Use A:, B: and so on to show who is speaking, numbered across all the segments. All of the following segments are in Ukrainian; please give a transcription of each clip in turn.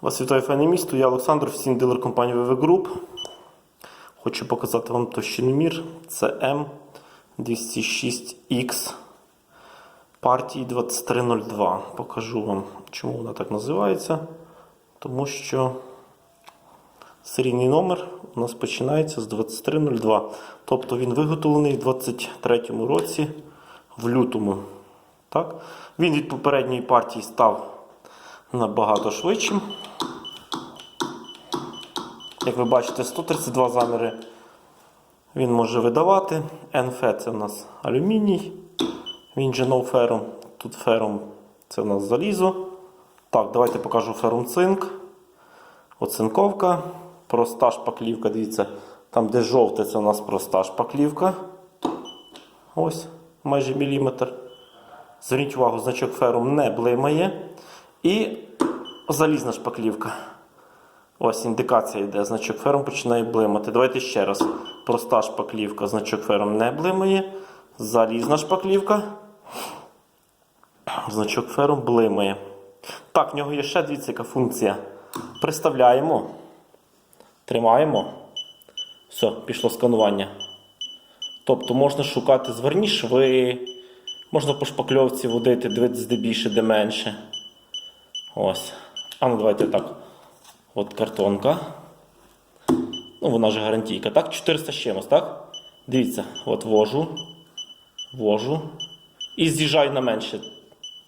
A: Вас вітає файне місто. Я Олександр, офіційний дилер компанії VV Group. Хочу показати вам товщиномір. Це М206X партії 2302. Покажу вам, чому вона так називається. Тому що серійний номер у нас починається з 2302. Тобто він виготовлений в 23 році в лютому. Так? Він від попередньої партії став набагато швидшим. Як ви бачите, 132 заміри він може видавати. НФ це у нас алюміній. Він же no фером. Тут фером це у нас залізо. Так, давайте покажу ферум цинк. Оцинковка. Проста шпаклівка. Дивіться, там, де жовте, це у нас проста шпаклівка. Ось, майже міліметр. Зверніть увагу, значок ферум не блимає. І залізна шпаклівка. Ось індикація йде. Значок ферум починає блимати. Давайте ще раз. Проста шпаклівка, значок ферум не блимає. Залізна шпаклівка. Значок ферум блимає. Так, в нього є ще дивіться, яка функція. Приставляємо. Тримаємо. Все, пішло сканування. Тобто можна шукати зверні шви, можна по шпакльовці водити, дивитися де більше, де менше. Ось. А ну давайте так. От картонка. Ну, вона ж гарантійка. Так, 400 з чимось, так? Дивіться, от вожу. Вожу. І з'їжджаю на менше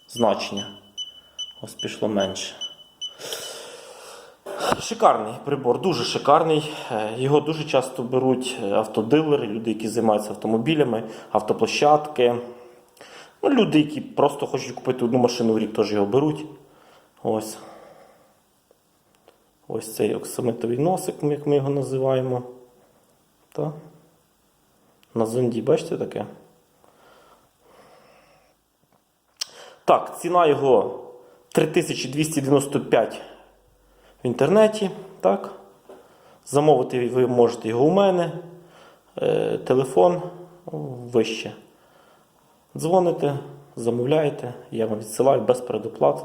A: значення. Ось пішло менше. Шикарний прибор, дуже шикарний. Е, Його дуже часто беруть е, автодилери, люди, які займаються автомобілями, автоплощадки. Ну, люди, які просто хочуть купити одну машину в рік, теж його беруть. Ось. Ось цей оксамитовий носик, як ми його називаємо. Та? На зонді, бачите таке? Так, ціна його 3295 в інтернеті. Так? Замовити ви можете його у мене. Е, телефон вище. Дзвоните, замовляєте, я вам відсилаю без предоплат.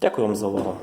A: Дякую вам за увагу.